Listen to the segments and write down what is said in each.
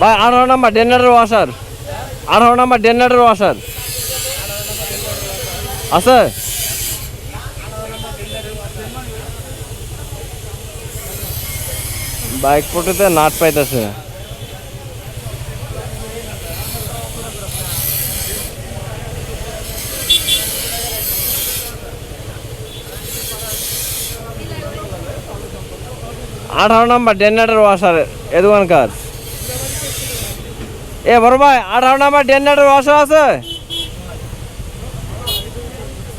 ভাই, আঠারো নাম্বার ডেনারের ওয়াশার আঠারো নাম্বার ডেনারের ওয়াশার আছে? বাইক পটেতে নাট পাইতেছে। আঠারো নাম্বার ডেনারের ওয়াশার এ দোকানকার এ বড় ভাই আঠারো নাম্বার ডেনারের ওয়াশার আছে।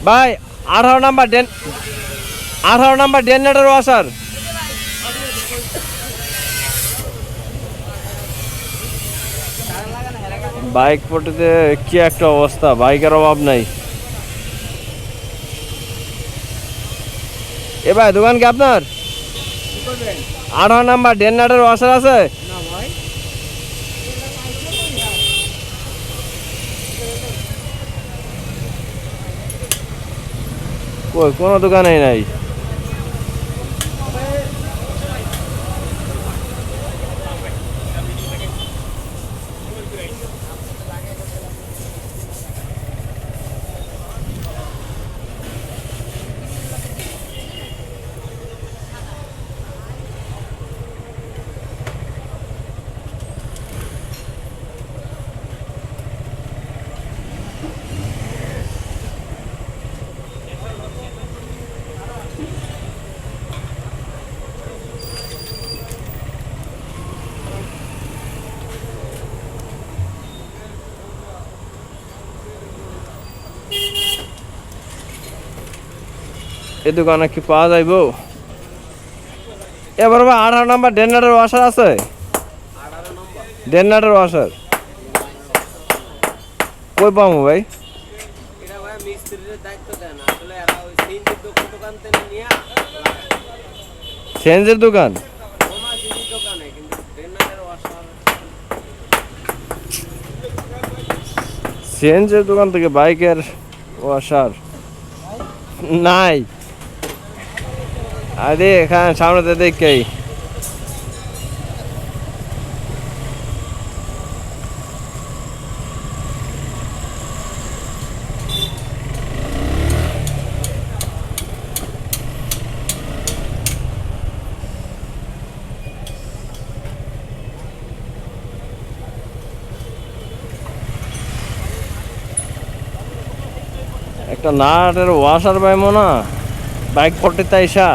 ভাই আঠারো নাম্বার ডেন আঠারো নাম্বার ডেনারের ওয়াশার বাইক পটিতে কি একটা অবস্থা বাইকের অভাব নাই। এ ভাই দোকান কি আপনার? আঠারো নাম্বার ডেনারের ওয়াশার আছে? কই কোনো দোকানেই নাই এই দোকানে কি পাওয়া যাইব? এবার ভাই আঠারো নাম্বার ডেনারের ওয়াশার আছে? ডেনারের ওয়াশার কই পাবো ভাই? সেন্সের দোকান সেন্সের দোকান? থেকে বাইকের ওয়াশার নাই। আরে এখানে সামনেতে দেখেই। একটা নাটের ওয়াশার পাইবো না বাইক পটে তাইসা